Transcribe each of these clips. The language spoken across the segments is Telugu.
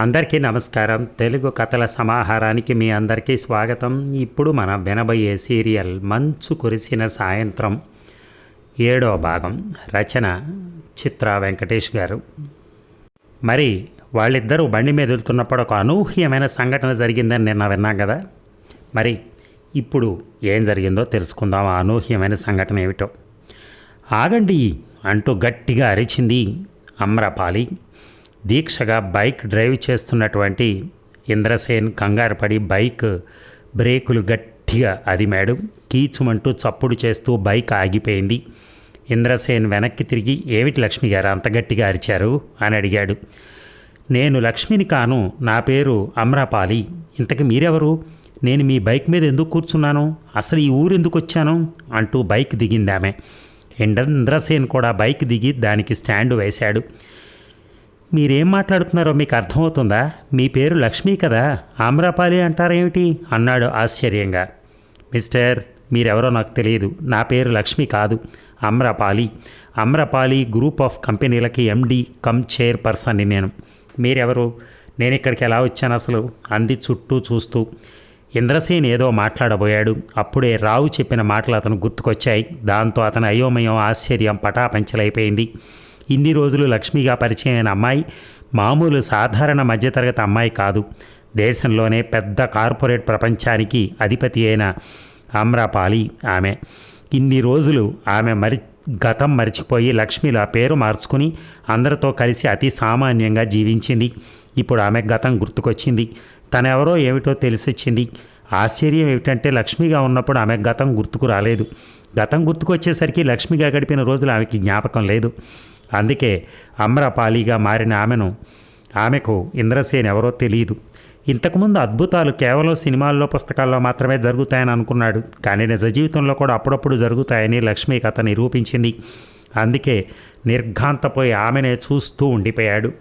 అందరికీ నమస్కారం. తెలుగు కథల సమాహారానికి మీ అందరికీ స్వాగతం. ఇప్పుడు మన వినబోయే సీరియల్ మంచు కురిసిన సాయంత్రం ఏడో భాగం. రచన చిత్ర వెంకటేష్ గారు. మరి వాళ్ళిద్దరూ బండి మీద వెళ్తున్నప్పుడు ఒక అనూహ్యమైన సంఘటన జరిగిందని నిన్న విన్నాం కదా. మరి ఇప్పుడు ఏం జరిగిందో తెలుసుకుందాం. ఆ అనూహ్యమైన సంఘటన ఏమిటో. ఆగండి అంటూ గట్టిగా అరిచింది అమ్రపాలి. దీక్షగా బైక్ డ్రైవ్ చేస్తున్నటువంటి ఇంద్రసేన్ కంగారు పడి బైక్ బ్రేకులు గట్టిగా అదిమాడు. కీచుమంటూ చప్పుడు చేస్తూ బైక్ ఆగిపోయింది. ఇంద్రసేన్ వెనక్కి తిరిగి ఏమిటి లక్ష్మి గారు అంత గట్టిగా అరిచారు? అని అడిగాడు. నేను లక్ష్మిని కాను నా పేరు అమ్రపాలి. ఇంతకు మీరెవరు? నేను మీ బైక్ మీద ఎందుకు కూర్చున్నాను? అసలు ఈ ఊరు ఎందుకు వచ్చాను? అంటూ బైక్ దిగింది ఆమె ఇంద్రసేన్ కూడా బైక్ దిగి దానికి స్టాండ్ వేశాడు. మీరేం మాట్లాడుతున్నారో మీకు అర్థమవుతుందా? మీ పేరు లక్ష్మి కదా? ఆమ్రపాలి అంటారేమిటి? అన్నాడు ఆశ్చర్యంగా. మిస్టర్ మీరెవరో నాకు తెలియదు. నా పేరు లక్ష్మి కాదు. అమ్రపాలి అమ్రపాలి గ్రూప్ ఆఫ్ కంపెనీలకి ఎండి కమ్ చైర్పర్సన్ని నేను. మీరెవరు? నేను ఇక్కడికి ఎలా వచ్చాను అసలు? అంది చుట్టూ చూస్తూ. ఇంద్రసేన్ ఏదో మాట్లాడబోయాడు. అప్పుడే రావు చెప్పిన మాటలు అతను గుర్తుకొచ్చాయి. దాంతో అతని అయోమయం ఆశ్చర్యం పటాపంచలైపోయింది. ఇన్ని రోజులు లక్ష్మిగా పరిచయమైన అమ్మాయి మామూలు సాధారణ మధ్యతరగతి అమ్మాయి కాదు. దేశంలోనే పెద్ద కార్పొరేట్ ప్రపంచానికి అధిపతి అయిన ఆమ్రపాలి ఆమె. ఇన్ని రోజులు ఆమె మరి గతం మరిచిపోయి లక్ష్మిలా పేరు మార్చుకుని అందరితో కలిసి అతి సామాన్యంగా జీవించింది. ఇప్పుడు ఆమె గతం గుర్తుకొచ్చింది. తనెవరో ఏమిటో తెలిసొచ్చింది. ఆశ్చర్యం ఏమిటంటే లక్ష్మిగా ఉన్నప్పుడు ఆమె గతం గుర్తుకు రాలేదు. గతం గుర్తుకొచ్చేసరికి లక్ష్మిగా గడిపిన రోజులు ఆమెకి జ్ఞాపకం లేదు. అందుకే అమ్రపాలిగా మారిన ఆమెను ఆమెకు ఇంద్రసేన్ ఎవరో తెలియదు ఇంతకుముందు అద్భుతాలు కేవలం సినిమాల్లో పుస్తకాల్లో మాత్రమే జరుగుతాయని అనుకున్నాడు. కానీ నిజ జీవితంలో కూడా అప్పుడప్పుడు జరుగుతాయని లక్ష్మి కథ నిరూపించింది. అందుకే నిర్ఘాంతపోయి ఆమెనే చూస్తూ ఉండిపోయాడు.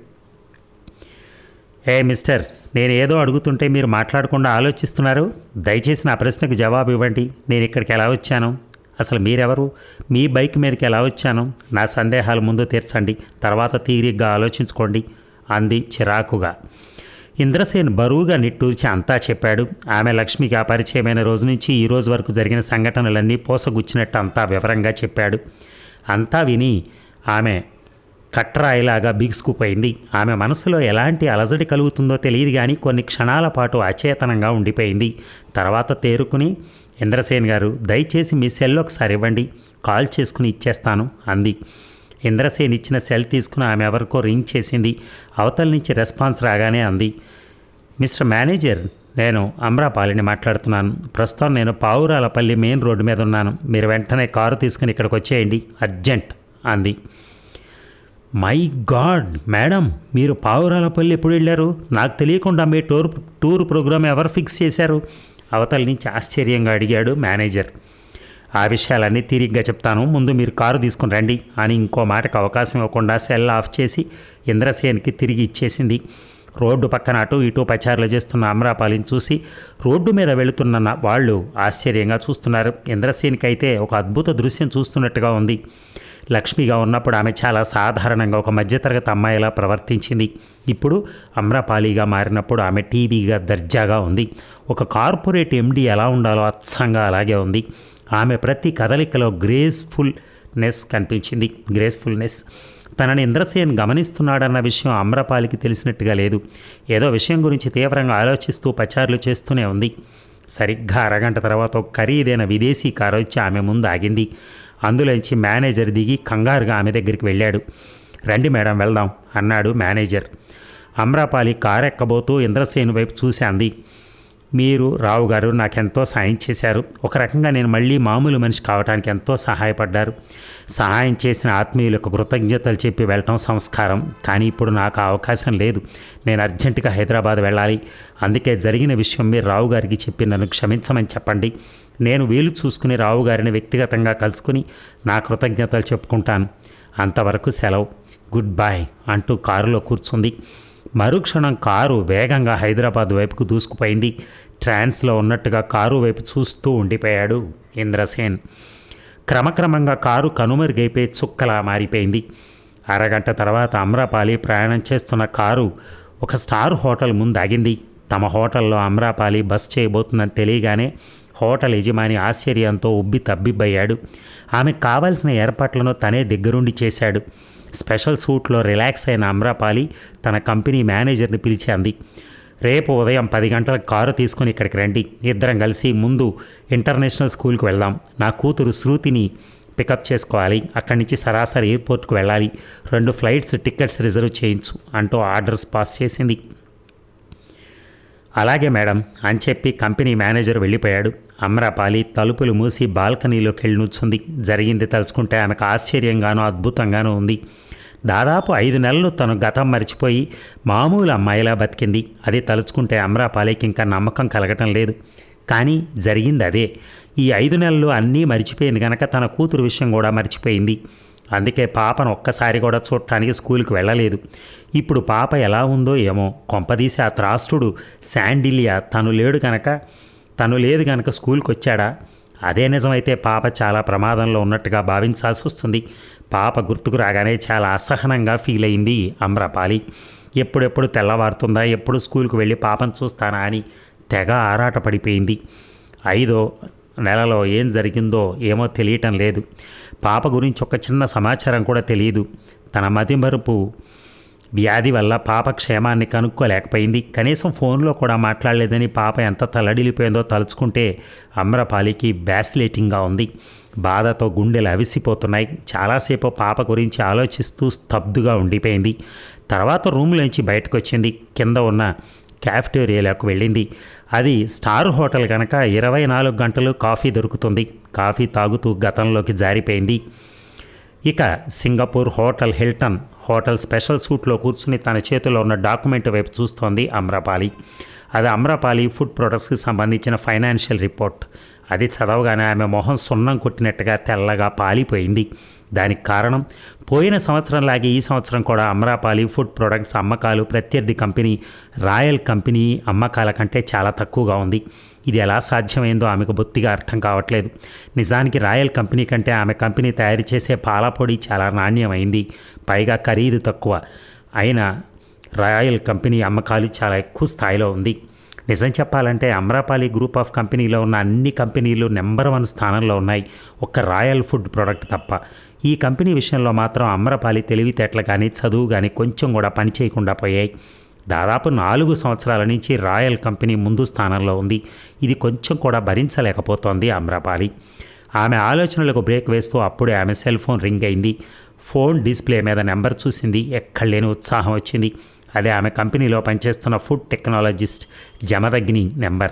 ఏ మిస్టర్ నేను ఏదో అడుగుతుంటే మీరు మాట్లాడకుండా ఆలోచిస్తున్నారు? దయచేసి నా ప్రశ్నకు జవాబు ఇవ్వండి. నేను ఇక్కడికి ఎలా వచ్చాను? అసలు మీరెవరు? మీ బైక్ మీదకి ఎలా వచ్చాను? నా సందేహాలు ముందు తీర్చండి తర్వాత తీరిగ్గా ఆలోచించుకోండి అంది చిరాకుగా. ఇంద్రసేన్ బరువుగా నిట్టూర్చి అంతా చెప్పాడు. ఆమె లక్ష్మికి ఆ పరిచయమైన రోజు నుంచి ఈ రోజు వరకు జరిగిన సంఘటనలన్నీ పోసగుచ్చినట్టు అంతా వివరంగా చెప్పాడు. అంతా విని ఆమె కట్టరాయిలాగా బిగుసుకుపోయింది. ఆమె మనసులో ఎలాంటి అలజడి కలుగుతుందో తెలియదు కానీ కొన్ని క్షణాల పాటు అచేతనంగా ఉండిపోయింది. తర్వాత తేరుకుని ఇంద్రసేన్ గారు దయచేసి మీ సెల్ ఒకసారి ఇవ్వండి కాల్ చేసుకుని ఇచ్చేస్తాను అంది. ఇంద్రసేన్ ఇచ్చిన సెల్ తీసుకుని ఆమె ఎవరికో రింగ్ చేసింది. అవతల నుంచి రెస్పాన్స్ రాగానే అంది మిస్టర్ మేనేజర్ నేను అమ్రాపాలిని మాట్లాడుతున్నాను. ప్రస్తుతం నేను పావురాలపల్లి మెయిన్ రోడ్డు మీద ఉన్నాను. మీరు వెంటనే కారు తీసుకుని ఇక్కడికి వచ్చేయండి అర్జెంట్ అంది. మై గాడ్ మేడం మీరు పావురాలపల్లి ఎప్పుడు వెళ్ళారు? నాకు తెలియకుండా మీ టూర్ టూర్ ప్రోగ్రామ్ ఎవరు ఫిక్స్ చేశారు? అవతల నుంచి ఆశ్చర్యంగా అడిగాడు మేనేజర్. ఆ విషయాలన్నీ తీరిగ్గా చెప్తాను. ముందు మీరు కారు తీసుకుని రండి అని ఇంకో మాటకు అవకాశం ఇవ్వకుండా సెల్ ఆఫ్ చేసి ఇంద్రసేన్కి తిరిగి ఇచ్చేసింది. రోడ్డు పక్కన అటు ఇటు పచారులు చేస్తున్న అమరాపాలిని చూసి రోడ్డు మీద వెళుతున్న వాళ్ళు ఆశ్చర్యంగా చూస్తున్నారు. ఇంద్రసేన్కి అయితే ఒక అద్భుత దృశ్యం చూస్తున్నట్టుగా ఉంది. లక్ష్మిగా ఉన్నప్పుడు ఆమె చాలా సాధారణంగా ఒక మధ్యతరగతి అమ్మాయిలా ప్రవర్తించింది. ఇప్పుడు అమ్రపాలిగా మారినప్పుడు ఆమె టీవీగా దర్జాగా ఉంది. ఒక కార్పొరేట్ ఎండి ఎలా ఉండాలో అచ్చంగా అలాగే ఉంది. ఆమె ప్రతి కదలికలో గ్రేస్ఫుల్నెస్ కనిపించింది. గ్రేస్ఫుల్నెస్. తనని ఇంద్రసేన్ గమనిస్తున్నాడన్న విషయం అమ్రపాలికి తెలిసినట్టుగా లేదు. ఏదో విషయం గురించి తీవ్రంగా ఆలోచిస్తూ పచారులు చేస్తూనే ఉంది. సరిగ్గా అరగంట తర్వాత ఒక ఖరీదైన విదేశీ కారు వచ్చి ఆమె ముందు ఆగింది. అందులోంచి మేనేజర్ దిగి కంగారుగా ఆమె దగ్గరికి వెళ్ళాడు. రండి మేడం వెళ్దాం అన్నాడు మేనేజర్. అమ్రాపాలి కారు ఎక్కబోతూ ఇంద్రసేను వైపు చూసి అంది మీరు రావు గారు నాకెంతో సాయం చేశారు. ఒక రకంగా నేను మళ్ళీ మామూలు మనిషి కావడానికి ఎంతో సహాయపడ్డారు. సహాయం చేసిన ఆత్మీయులకు కృతజ్ఞతలు చెప్పి వెళ్ళటం సంస్కారం. కానీ ఇప్పుడు నాకు అవకాశం లేదు. నేను అర్జెంటుగా హైదరాబాద్ వెళ్ళాలి. అందుకే జరిగిన విషయం మీరు రావు గారికి చెప్పి నన్ను క్షమించమని చెప్పండి. నేను వీలు చూసుకుని రావు గారిని వ్యక్తిగతంగా కలుసుకుని నా కృతజ్ఞతలు చెప్పుకుంటాను. అంతవరకు సెలవు. గుడ్ బాయ్ అంటూ కారులో కూర్చుంది. మరుక్షణం కారు వేగంగా హైదరాబాద్ వైపుకు దూసుకుపోయింది. ట్రాన్స్లో ఉన్నట్టుగా కారు వైపు చూస్తూ ఉండిపోయాడు ఇంద్రసేన్. క్రమక్రమంగా కారు కనుమరుగైపోయి చుక్కలా మారిపోయింది. అరగంట తర్వాత అమ్రాపాలి ప్రయాణం చేస్తున్న కారు ఒక స్టార్ హోటల్ ముందు ఆగింది తమ హోటల్లో అమ్రాపాలి బస్ చేయబోతుందని తెలియగానే హోటల్ యజమాని ఆశ్చర్యంతో ఉబ్బి తబ్బిబ్బయ్యాడు. ఆమెకు కావాల్సిన ఏర్పాట్లను తనే దగ్గరుండి చేశాడు. స్పెషల్ సూట్లో రిలాక్స్ అయిన అమ్రాపాలి తన కంపెనీ మేనేజర్ని పిలిచి అంది. రేపు ఉదయం పది గంటలకు కారు తీసుకుని ఇక్కడికి రండి. ఇద్దరం కలిసి ముందు ఇంటర్నేషనల్ స్కూల్కి వెళ్దాం. నా కూతురు శృతిని పికప్ చేసుకోవాలి. అక్కడి నుంచి సరాసరి ఎయిర్పోర్ట్కి వెళ్ళాలి. రెండు ఫ్లైట్స్ టికెట్స్ రిజర్వ్ చేయించు అంటూ ఆర్డర్స్ పాస్ చేసింది. అలాగే మేడం అని చెప్పి కంపెనీ మేనేజర్ వెళ్ళిపోయాడు. అమ్రపాలి తలుపులు మూసి బాల్కనీలోకి వెళ్ళి నుంచుంది. జరిగింది తలుచుకుంటే ఆమెకు ఆశ్చర్యంగానూ అద్భుతంగానూ ఉంది. దాదాపు ఐదు నెలలు తను గతం మర్చిపోయి మామూలు అమ్మాయిలా బతికింది. అది తలుచుకుంటే అమ్రాపాలికి ఇంకా నమ్మకం కలగటం లేదు. కానీ జరిగింది అదే. ఈ ఐదు నెలలు అన్నీ మర్చిపోయింది కనుక తన కూతురు విషయం కూడా మర్చిపోయింది. అందుకే పాపను ఒక్కసారి కూడా చూడటానికి స్కూల్కి వెళ్ళలేదు. ఇప్పుడు పాప ఎలా ఉందో ఏమో కొంపదీసి ఆ త్రాష్టుడు శాండిలియా తను లేడు కనుక తను లేదు కనుక స్కూల్కి వచ్చాడా అదే నిజమైతే పాప చాలా ప్రమాదంలో ఉన్నట్టుగా భావించాల్సి వస్తుంది. పాప గుర్తుకు రాగానే చాలా అసహనంగా ఫీల్ అయింది అమ్రపాలి. ఎప్పుడెప్పుడు తెల్లవారుతుందా ఎప్పుడు స్కూల్కి వెళ్ళి పాపను చూస్తానా అని తెగ ఆరాట పడిపోయింది ఐదో నెలలో ఏం జరిగిందో ఏమో తెలియటం లేదు. పాప గురించి ఒక చిన్న సమాచారం కూడా తెలియదు. తన మతిమరుపు వ్యాధి వల్ల పాప క్షేమాన్ని కనుక్కోలేకపోయింది. కనీసం ఫోన్లో కూడా మాట్లాడలేదని పాప ఎంత తలడిలిపోయిందో తలుచుకుంటే అమ్రపాలికి బ్యాసిలేటింగ్గా ఉంది. బాధతో గుండెలు అవిసిపోతున్నాయి. చాలాసేపు పాప గురించి ఆలోచిస్తూ స్తబ్దుగా ఉండిపోయింది. తర్వాత రూమ్లోంచి బయటకు వచ్చింది కింద ఉన్న క్యాఫ్టేరియాలోకి వెళ్ళింది. అది స్టార్ హోటల్ కనుక ఇరవై నాలుగు గంటలు కాఫీ దొరుకుతుంది. కాఫీ తాగుతూ గతంలోకి జారిపోయింది. ఇక Singapore hotel Hilton hotel special సూట్లో కూర్చుని తన చేతిలో ఉన్న డాక్యుమెంట్ వైపు చూస్తోంది అమ్రపాలి. అది అమ్రపాలి ఫుడ్ ప్రొడక్ట్స్కి సంబంధించిన ఫైనాన్షియల్ రిపోర్ట్. అది చదవగానే ఆమె మొహం సున్నం కొట్టినట్టుగా తెల్లగా పాలిపోయింది. దానికి కారణం పోయిన సంవత్సరంలాగే ఈ సంవత్సరం కూడా అమ్రాపాలి ఫుడ్ ప్రొడక్ట్స్ అమ్మకాలు ప్రత్యర్థి కంపెనీ రాయల్ కంపెనీ అమ్మకాల కంటే చాలా తక్కువగా ఉంది. ఇది ఎలా సాధ్యమైందో ఆమెకు బొత్తిగా అర్థం కావట్లేదు. నిజానికి రాయల్ కంపెనీ కంటే ఆమె కంపెనీ తయారు చేసే పాలపొడి చాలా నాణ్యమైంది. పైగా ఖరీదు తక్కువ. అయినా రాయల్ కంపెనీ అమ్మకాలు చాలా ఎక్కువ స్థాయిలో ఉంది. నిజం చెప్పాలంటే అమ్రాపాలి గ్రూప్ ఆఫ్ కంపెనీలో ఉన్న అన్ని కంపెనీలు నెంబర్ వన్ స్థానంలో ఉన్నాయి. ఒక్క రాయల్ ఫుడ్ ప్రోడక్ట్ తప్ప. ఈ కంపెనీ విషయంలో మాత్రం అమ్రపాలి తెలివితేటలు కానీ చదువు కానీ కొంచెం కూడా పని చేయకుండా పోయాయి. దాదాపు నాలుగు సంవత్సరాల నుంచి రాయల్ కంపెనీ ముందు స్థానంలో ఉంది. ఇది కొంచెం కూడా భరించలేకపోతోంది అమ్రపాలి. ఆమె ఆలోచనలకు బ్రేక్ వేస్తూ అప్పుడే ఆమె సెల్ ఫోన్ రింగ్ అయింది. ఫోన్ డిస్ప్లే మీద నెంబర్ చూసింది. ఎక్కడ లేని ఉత్సాహం వచ్చింది. అదే ఆమె కంపెనీలో పనిచేస్తున్న ఫుడ్ టెక్నాలజిస్ట్ జమదగ్ని నెంబర్.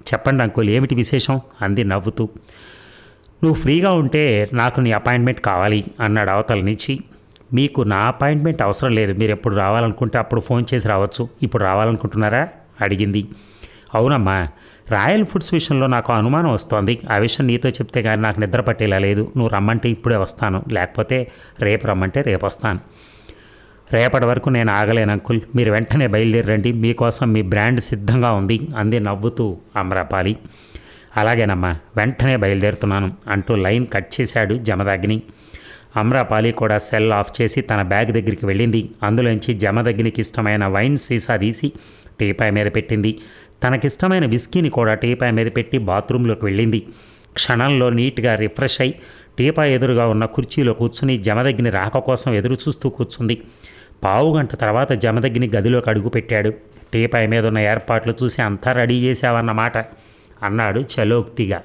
చెప్పండి అంకుల్ ఏమిటి విశేషం? అంది నవ్వుతూ. నువ్వు ఫ్రీగా ఉంటే నాకు నీ అపాయింట్మెంట్ కావాలి అన్నాడు అవతల నుంచి మీకు నా అపాయింట్మెంట్ అవసరం లేదు మీరు ఎప్పుడు రావాలనుకుంటే అప్పుడు ఫోన్ చేసి రావచ్చు. ఇప్పుడు రావాలనుకుంటున్నారా? అడిగింది. అవునమ్మా రాయల్ ఫుడ్స్ విషయంలో నాకు అనుమానం వస్తోంది. ఆ విషయం నీతో చెప్తే కానీ నాకు నిద్ర పట్టేలా లేదు. నువ్వు రమ్మంటే ఇప్పుడే వస్తాను లేకపోతే రేపు రమ్మంటే రేపు వస్తాను రేపటి వరకు నేను ఆగలేను అంకుల్. మీరు వెంటనే బయలుదేరండి. మీకోసం మీ బ్రాండ్ సిద్ధంగా ఉంది అంది నవ్వుతూ అమరాపాలి. అలాగేనమ్మా వెంటనే బయలుదేరుతున్నాను అంటూ లైన్ కట్ చేశాడు జమదగ్ని. అమ్రాపాలి కూడా సెల్ ఆఫ్ చేసి తన బ్యాగ్ దగ్గరికి వెళ్ళింది. అందులోంచి జమదగ్నికి ఇష్టమైన వైన్ సీసా తీసి టీపాయ్ మీద పెట్టింది. తనకిష్టమైన విస్కీని కూడా టీపాయ్ మీద పెట్టి బాత్రూంలోకి వెళ్ళింది. క్షణంలో నీట్గా రిఫ్రెష్ అయి టీపాయ్ ఎదురుగా ఉన్న కుర్చీలో కూర్చుని జమదగ్ని రాక కోసం ఎదురు చూస్తూ కూర్చుంది. పావుగంట తర్వాత జమదగ్ని గదిలోకి అడుగుపెట్టాడు. టీపాయ్ మీద ఉన్న ఏర్పాట్లు చూసి అంతా రెడీ చేశావన్నమాట అన్నాడు చలోక్తిగా.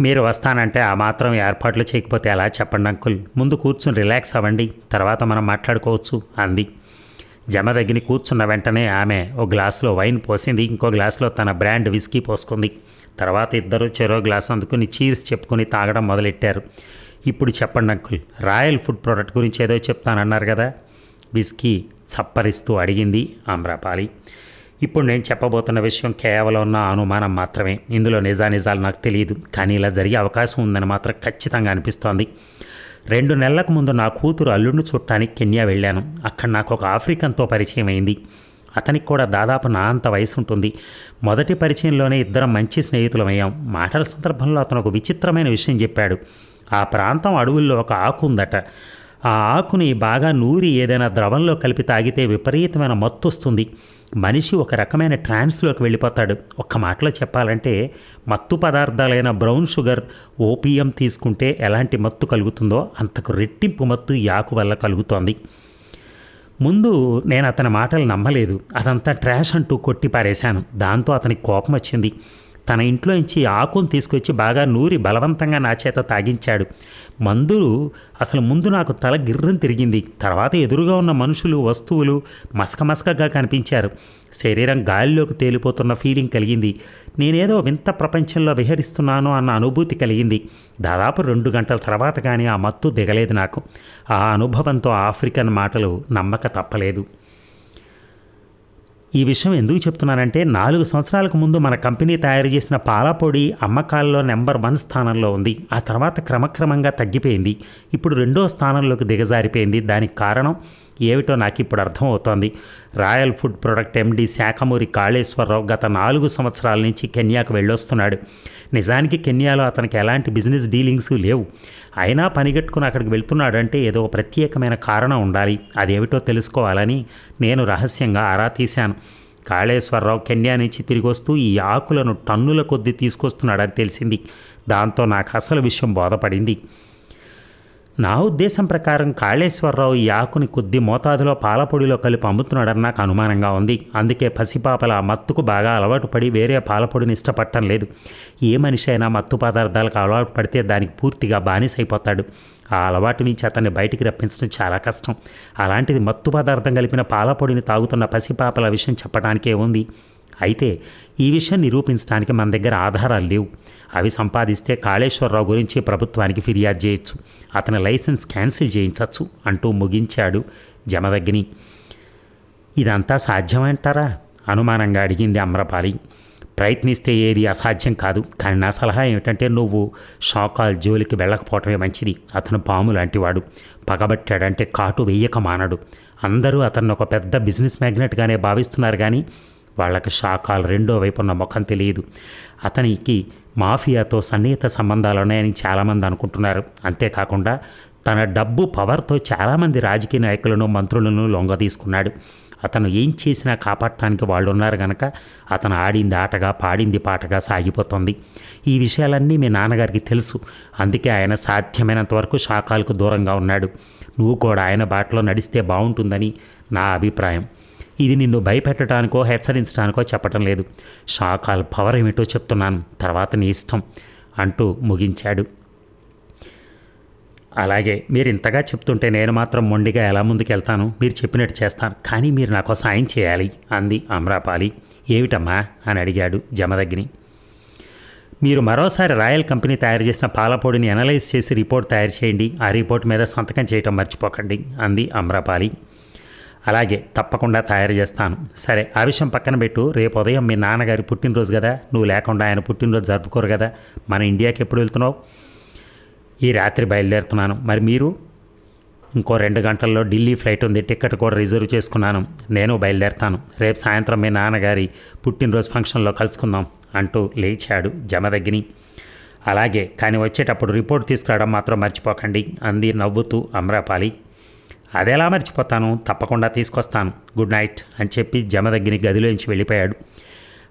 మీరు వస్తానంటే ఆ మాత్రం ఏర్పాట్లు చేయకపోతే ఎలా చెప్పండి అంకుల్? ముందు కూర్చుని రిలాక్స్ అవ్వండి తర్వాత మనం మాట్లాడుకోవచ్చు అంది. జమదగ్ని కూర్చున్న వెంటనే ఆమె ఓ గ్లాసులో వైన్ పోసింది ఇంకో గ్లాసులో తన బ్రాండ్ విస్కీ పోసుకుంది. తర్వాత ఇద్దరు చెరో గ్లాస్ అందుకుని చీర్స్ చెప్పుకొని తాగడం మొదలెట్టారు. ఇప్పుడు చెప్పండి అంకుల్ రాయల్ ఫుడ్ ప్రోడక్ట్ గురించి ఏదో చెప్తానన్నారు కదా. విస్కీ చప్పరిస్తూ అడిగింది ఆమ్రపాలి. ఇప్పుడు నేను చెప్పబోతున్న విషయం కేవలం నా అనుమానం మాత్రమే. ఇందులో నిజానిజాలు నాకు తెలియదు కానీ ఇలా జరిగే అవకాశం ఉందని మాత్రం ఖచ్చితంగా అనిపిస్తోంది. రెండు నెలలకు ముందు నా కూతురు అల్లుడిని చుట్టానికి కెన్యా వెళ్ళాను. అక్కడ నాకు ఒక ఆఫ్రికన్తో పరిచయం అయింది. అతనికి కూడా దాదాపు నా అంత వయసు ఉంటుంది. మొదటి పరిచయంలోనే ఇద్దరం మంచి స్నేహితులమయ్యాం. మాటల సందర్భంలో అతను ఒక విచిత్రమైన విషయం చెప్పాడు. ఆ ప్రాంతం అడవుల్లో ఒక ఆకు ఉందట ఆ ఆకుని బాగా నూరి ఏదైనా ద్రవంలో కలిపి తాగితే విపరీతమైన మత్తు వస్తుంది మనిషి ఒక రకమైన ట్రాన్స్లోకి వెళ్ళిపోతాడు. ఒక్క మాటలో చెప్పాలంటే మత్తు పదార్థాలైన బ్రౌన్ షుగర్ ఓపియం తీసుకుంటే ఎలాంటి మత్తు కలుగుతుందో అంతకు రెట్టింపు మత్తు ఈ ఆకు వల్ల కలుగుతోంది. ముందు నేను అతని మాటలు నమ్మలేదు. అదంతా ట్రాష్ అంటూ కొట్టి పారేశాను. దాంతో అతనికి కోపం వచ్చింది తన ఇంట్లో నుంచి ఆకును తీసుకొచ్చి బాగా నూరి బలవంతంగా నా చేత తాగించాడు. మందులు అసలు ముందు నాకు తల గిర్రం తిరిగింది. తర్వాత ఎదురుగా ఉన్న మనుషులు వస్తువులు మసకమసకగా కనిపించారు. శరీరం గాలిలోకి తేలిపోతున్న ఫీలింగ్ కలిగింది. నేనేదో వింత ప్రపంచంలో విహరిస్తున్నాను అన్న అనుభూతి కలిగింది. దాదాపు రెండు గంటల తర్వాత కానీ ఆ మత్తు దిగలేదు నాకు. ఆ అనుభవంతో ఆఫ్రికన్ మాటలు నమ్మక తప్పలేదు. ఈ విషయం ఎందుకు చెప్తున్నానంటే నాలుగు సంవత్సరాలకు ముందు మన కంపెనీ తయారు చేసిన పాలపొడి అమ్మకాల్లో నెంబర్ వన్ స్థానంలో ఉంది. ఆ తర్వాత క్రమక్రమంగా తగ్గిపోయింది. ఇప్పుడు రెండో స్థానంలోకి దిగజారిపోయింది. దానికి కారణం ఏమిటో నాకు ఇప్పుడు అర్థమవుతోంది. Royal food product MD Sakhamuri Kaleswararao గత నాలుగు సంవత్సరాల నుంచి కెన్యాకు వెళ్ళొస్తున్నాడు. నిజానికి కెన్యాలో అతనికి ఎలాంటి బిజినెస్ డీలింగ్స్ లేవు. అయినా పనిగట్టుకుని అక్కడికి వెళ్తున్నాడంటే ఏదో ప్రత్యేకమైన కారణం ఉండాలి. అదేమిటో తెలుసుకోవాలని నేను రహస్యంగా ఆరా తీశాను. కాళేశ్వరరావు కెన్యా నుంచి తిరిగి వస్తూ ఈ ఆకులను టన్నుల కొద్దీ తీసుకొస్తున్నాడని తెలిసింది. దాంతో నాకు అసలు విషయం బోధపడింది. నా ఉద్దేశం ప్రకారం కాళేశ్వరరావు ఈ ఆకుని కొద్ది మోతాదులో పాలపొడిలో కలిపి అమ్ముతున్నాడని నాకు అనుమానంగా ఉంది. అందుకే పసిపాపల ఆ మత్తుకు బాగా అలవాటు పడి వేరే పాలపొడిని ఇష్టపడటం లేదు. ఏ మనిషి అయినా మత్తు పదార్థాలకు అలవాటు పడితే దానికి పూర్తిగా బానిసైపోతాడు. ఆ అలవాటు నుంచి అతన్ని బయటికి రప్పించడం చాలా కష్టం. అలాంటిది మత్తు పదార్థం కలిపిన పాలపొడిని తాగుతున్న పసిపాపల విషయం చెప్పడానికే ఉంది. అయితే ఈ విషయం నిరూపించడానికి మన దగ్గర ఆధారాలు లేవు. అవి సంపాదిస్తే కాళేశ్వరరావు గురించి ప్రభుత్వానికి ఫిర్యాదు చేయొచ్చు. అతని లైసెన్స్ క్యాన్సిల్ చేయించవచ్చు అంటూ ముగించాడు జమదగ్ని. ఇదంతా సాధ్యమంటారా? అనుమానంగా అడిగింది అమ్రపాలి. ప్రయత్నిస్తే ఏది అసాధ్యం కాదు. కానీ నా సలహా ఏమిటంటే నువ్వు షాకాల్ జోలికి వెళ్ళకపోవటమే మంచిది. అతను పాము లాంటివాడు. పగబట్టాడంటే కాటు వెయ్యక మానడు. అందరూ అతన్ని ఒక పెద్ద బిజినెస్ మ్యాగ్నెట్గానే భావిస్తున్నారు కానీ వాళ్ళకి షాకాల్ రెండో వైపు ఉన్న ముఖం తెలియదు. అతనికి మాఫియాతో సన్నిహిత సంబంధాలు ఉన్నాయని చాలామంది అనుకుంటున్నారు. అంతేకాకుండా తన డబ్బు పవర్తో చాలామంది రాజకీయ నాయకులను మంత్రులను లొంగ తీసుకున్నాడు అతను ఏం చేసినా కాపాడటానికి వాళ్ళు ఉన్నారు కనుక అతను ఆడింది ఆటగా పాడింది పాటగా సాగిపోతుంది. ఈ విషయాలన్నీ మీ నాన్నగారికి తెలుసు. అందుకే ఆయన సాధ్యమైనంత వరకు శాఖాలకు దూరంగా ఉన్నాడు. నువ్వు కూడా ఆయన బాటలో నడిస్తే బాగుంటుందని నా అభిప్రాయం. ఇది నిన్ను భయపెట్టడానికో హెచ్చరించడానికో చెప్పటం లేదు. షాకాల్ పవర్ ఏమిటో చెప్తున్నాను. తర్వాత నీ ఇష్టం అంటూ ముగించాడు. అలాగే మీరు ఇంతగా చెప్తుంటే నేను మాత్రం మొండిగా ఎలా ముందుకెళ్తాను? మీరు చెప్పినట్టు చేస్తాను. కానీ మీరు నాకు సాయం చేయాలి అంది అమ్రాపాలి. ఏమిటమ్మా? అని అడిగాడు జమదగ్ని. మీరు మరోసారి రాయల్ కంపెనీ తయారు చేసిన పాలపొడిని అనలైజ్ చేసి రిపోర్ట్ తయారు చేయండి. ఆ రిపోర్ట్ మీద సంతకం చేయటం మర్చిపోకండి అంది అమ్రాపాలి. అలాగే తప్పకుండా తయారు చేస్తాను. సరే ఆ విషయం పక్కన పెట్టు. రేపు ఉదయం మీ నాన్నగారి పుట్టినరోజు కదా. నువ్వు లేకుండా ఆయన పుట్టినరోజు జరుపుకోరు కదా. మన ఇండియాకి ఎప్పుడు వెళ్తున్నావు? ఈ రాత్రి బయలుదేరుతున్నాను. మరి మీరు? ఇంకో రెండు గంటల్లో ఢిల్లీ ఫ్లైట్ ఉంది. టికెట్ కూడా రిజర్వ్ చేసుకున్నాను. నేను బయలుదేరుతాను. రేపు సాయంత్రం మీ నాన్నగారి పుట్టినరోజు ఫంక్షన్లో కలుసుకుందాం అంటూ లేచాడు జమదగ్ని. అలాగే కానీ వచ్చేటప్పుడు రిపోర్ట్ తీసుకురావడం మాత్రం మర్చిపోకండి. అంది నవ్వుతూ అమ్రాపాలి. అదెలా మర్చిపోతాను తప్పకుండా తీసుకొస్తాను గుడ్ నైట్ అని చెప్పి జమదగ్ని గదిలోంచి వెళ్ళిపోయాడు.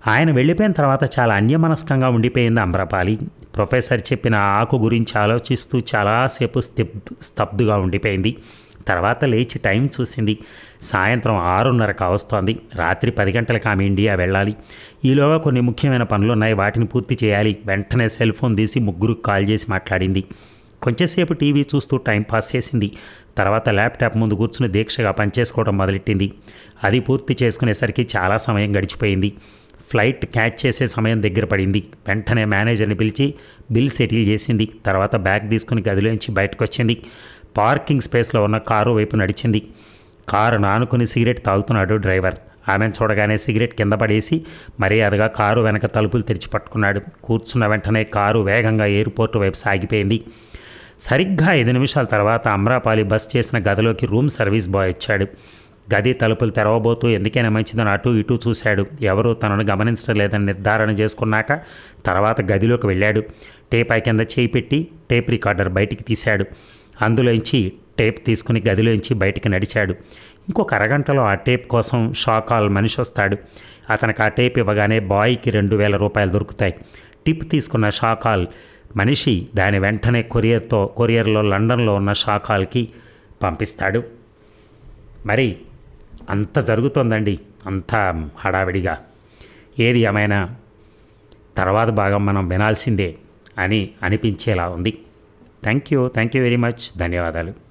ఆయన వెళ్ళిపోయిన తర్వాత చాలా అన్యమనస్కంగా ఉండిపోయింది అమ్రపాలి ప్రొఫెసర్ చెప్పిన ఆకు గురించి ఆలోచిస్తూ చాలాసేపు స్తబ్ద్ స్తబ్దుగా ఉండిపోయింది. తర్వాత లేచి టైం చూసింది. సాయంత్రం ఆరున్నర కావస్తోంది రాత్రి పది గంటలకు ఆమె ఇండియా వెళ్ళాలి. ఈలోగా కొన్ని ముఖ్యమైన పనులు ఉన్నాయి వాటిని పూర్తి చేయాలి. వెంటనే సెల్ ఫోన్ తీసి ముగ్గురు కాల్ చేసి మాట్లాడింది. కొంచెంసేపు టీవీ చూస్తూ టైం పాస్ చేసింది. తర్వాత ల్యాప్టాప్ ముందు కూర్చుని దీక్షగా పనిచేసుకోవడం మొదలెట్టింది. అది పూర్తి చేసుకునేసరికి చాలా సమయం గడిచిపోయింది. ఫ్లైట్ క్యాచ్ చేసే సమయం దగ్గర పడింది. వెంటనే మేనేజర్ని పిలిచి బిల్ సెటిల్ చేసింది. తర్వాత బ్యాగ్ తీసుకుని గదిలోంచి బయటకు వచ్చింది పార్కింగ్ స్పేస్లో ఉన్న కారు వైపు నడిచింది. కారు నానుకుని సిగరెట్ తాగుతున్నాడు డ్రైవర్. ఆమెను చూడగానే సిగరెట్ కింద పడేసి మర్యాదగా కారు వెనక తలుపులు తెరిచి పట్టుకున్నాడు. కూర్చున్న వెంటనే కారు వేగంగా ఎయిర్పోర్ట్ వైపు సాగిపోయింది. సరిగ్గా ఐదు నిమిషాల తర్వాత అమ్రాపాలి బస్ చేసిన గదిలోకి రూమ్ సర్వీస్ బాయ్ వచ్చాడు. గది తలుపులు తెరవబోతూ ఎందుకైనా మంచిదని అటు ఇటు చూశాడు. ఎవరూ తనను గమనించడం లేదని నిర్ధారణ చేసుకున్నాక తర్వాత గదిలోకి వెళ్ళాడు. టేప్ కింద చేయి పెట్టి టేప్ రికార్డర్ బయటికి తీశాడు. అందులోంచి టేప్ తీసుకుని గదిలోంచి బయటికి నడిచాడు. ఇంకొక అరగంటలో ఆ టేప్ కోసం షాకాల్ మనిషి వస్తాడు. అతనికి ఆ టేప్ ఇవ్వగానే బాయ్కి రెండు వేల రూపాయలు దొరుకుతాయి. టిప్ తీసుకున్న షాకాల్ మనిషి దాని వెంటనే కొరియర్తో కొరియర్లో లండన్లో ఉన్న షాకాల్కి పంపిస్తాడు. మరి అంత జరుగుతుందండి అంత హడావిడిగా. ఏది ఏమైనా తర్వాత భాగం మనం వినాల్సిందే అని అనిపించేలా ఉంది. Thank you thank you very much. ధన్యవాదాలు.